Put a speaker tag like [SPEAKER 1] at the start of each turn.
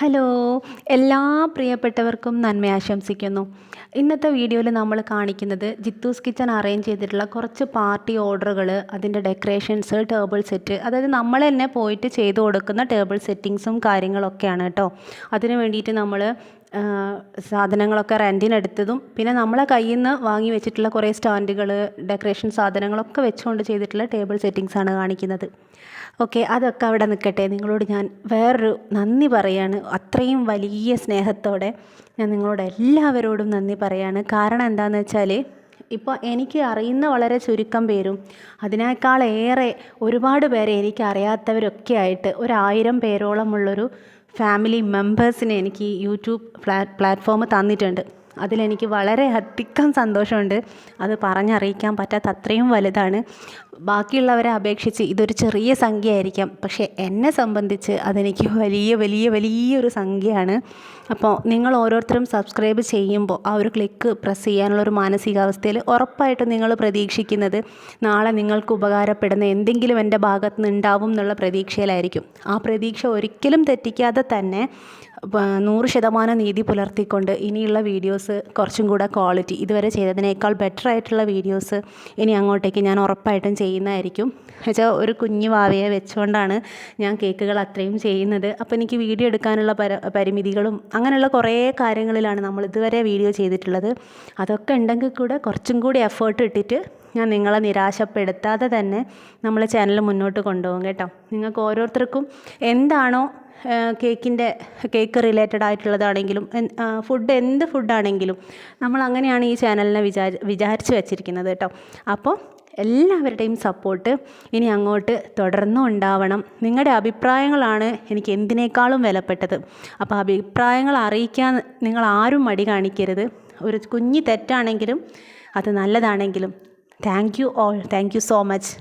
[SPEAKER 1] Hello. എല്ലാ പ്രിയപ്പെട്ടവർക്കും നന്മ ആശംസിക്കുന്നു. ഇന്നത്തെ വീഡിയോയിൽ നമ്മൾ കാണിക്കുന്നത് ജിത്തൂസ് കിച്ചൺ അറേഞ്ച് ചെയ്തിട്ടുള്ള കുറച്ച് പാർട്ടി ഓർഡറുകൾ അതിന്റെ ഡെക്കറേഷൻസ് ടേബിൾ സെറ്റ് അതായത് നമ്മൾ തന്നെ പോയിട്ട് ചെയ്തു കൊടുക്കുന്ന ടേബിൾ സെറ്റിങ്സും കാര്യങ്ങളൊക്കെയാണ് കേട്ടോ. അതിന് വേണ്ടിയിട്ട് നമ്മൾ സാധനങ്ങളൊക്കെ റെന്റിനെടുത്തതും പിന്നെ നമ്മളെ കയ്യിൽ നിന്ന് വാങ്ങി വെച്ചിട്ടുള്ള കുറേ സ്റ്റാൻഡുകൾ ഡെക്കറേഷൻ സാധനങ്ങളൊക്കെ വെച്ചുകൊണ്ട് ചെയ്തിട്ടുള്ള ടേബിൾ സെറ്റിങ്സാണ് കാണിക്കുന്നത്. ഓക്കെ അതൊക്കെ അവിടെ നിൽക്കട്ടെ. നിങ്ങളോട് ഞാൻ വേറൊരു നന്ദി പറയാണ്. അത്രയും വലിയ സ്നേഹത്തോടെ ഞാൻ നിങ്ങളോട് എല്ലാവരോടും നന്ദി പറയാണ്. കാരണം എന്താണെന്ന് വെച്ചാൽ ഇപ്പോൾ എനിക്ക് അറിയുന്ന വളരെ ചുരുക്കം പേരും അതിനേക്കാളേറെ ഒരുപാട് പേരെ എനിക്ക് അറിയാത്തവരൊക്കെ ആയിട്ട് ഒരായിരം പേരോളമുള്ളൊരു ഫാമിലി മെമ്പേഴ്സിനെ എനിക്ക് യൂട്യൂബ് പ്ലാ പ്ലാറ്റ്ഫോം തന്നിട്ടുണ്ട്. അതിലെനിക്ക് വളരെ അധികം സന്തോഷമുണ്ട്. അത് പറഞ്ഞറിയിക്കാൻ പറ്റാത്ത അത്രയും വലുതാണ്. ബാക്കിയുള്ളവരെ അപേക്ഷിച്ച് ഇതൊരു ചെറിയ സംഖ്യ ആയിരിക്കാം പക്ഷേ എന്നെ സംബന്ധിച്ച് അതെനിക്ക് വലിയ വലിയ വലിയൊരു സംഖ്യയാണ്. അപ്പോൾ നിങ്ങൾ ഓരോരുത്തരും സബ്സ്ക്രൈബ് ചെയ്യുമ്പോൾ ആ ഒരു ക്ലിക്ക് പ്രസ് ചെയ്യാനുള്ള ഒരു മാനസികാവസ്ഥയിൽ ഉറപ്പായിട്ടും നിങ്ങൾ പ്രതീക്ഷിക്കുന്നത് നാളെ നിങ്ങൾക്ക് ഉപകാരപ്പെടുന്ന എന്തെങ്കിലും എന്റെ ഭാഗത്ത് നിന്ന് ഉണ്ടാവും എന്നുള്ള പ്രതീക്ഷയിലായിരിക്കും. ആ പ്രതീക്ഷ ഒരിക്കലും തെറ്റിക്കാതെ തന്നെ നൂറ് ശതമാനം നീതി പുലർത്തിക്കൊണ്ട് ഇനിയുള്ള വീഡിയോസ് കുറച്ചും കൂടെ ക്വാളിറ്റി ഇതുവരെ ചെയ്തതിനേക്കാൾ ബെറ്റർ ആയിട്ടുള്ള വീഡിയോസ് ഇനി അങ്ങോട്ടേക്ക് ഞാൻ ഉറപ്പായിട്ടും ചെയ്യുന്നതായിരിക്കും. വെച്ചാൽ ഒരു കുഞ്ഞു വാവയെ വെച്ചുകൊണ്ടാണ് ഞാൻ കേക്കുകൾ അത്രയും ചെയ്യുന്നത്. അപ്പോൾ എനിക്ക് വീഡിയോ എടുക്കാനുള്ള പര പരിമിതികളും അങ്ങനെയുള്ള കുറേ കാര്യങ്ങളിലാണ് നമ്മൾ ഇതുവരെ വീഡിയോ ചെയ്തിട്ടുള്ളത്. അതൊക്കെ ഉണ്ടെങ്കിൽ കൂടെ കുറച്ചും കൂടി എഫേർട്ട് ഇട്ടിട്ട് ഞാൻ നിങ്ങളെ നിരാശപ്പെടുത്താതെ തന്നെ നമ്മൾ ചാനൽ മുന്നോട്ട് കൊണ്ടുപോകും കേട്ടോ. നിങ്ങൾക്ക് ഓരോരുത്തർക്കും എന്താണോ കേക്കിന്റെ കേക്ക് റിലേറ്റഡ് ആയിട്ടുള്ളതാണെങ്കിലും ഫുഡ് എന്ത് ഫുഡാണെങ്കിലും നമ്മൾ അങ്ങനെയാണ് ഈ ചാനലിനെ വിചാരി വിചാരിച്ച് വെച്ചിരിക്കുന്നത് കേട്ടോ. അപ്പോൾ എല്ലാവരുടെയും സപ്പോർട്ട് ഇനി അങ്ങോട്ട് തുടർന്നും ഉണ്ടാവണം. നിങ്ങളുടെ അഭിപ്രായങ്ങളാണ് എനിക്ക് എന്തിനേക്കാളും വിലപ്പെട്ടത്. അപ്പോൾ അഭിപ്രായങ്ങൾ അറിയിക്കാൻ നിങ്ങൾ ആരും മടി കാണിക്കരുത്. ഒരു കുഞ്ഞി തെറ്റാണെങ്കിലും അത് നല്ലതാണെങ്കിലും. Thank you all thank you so much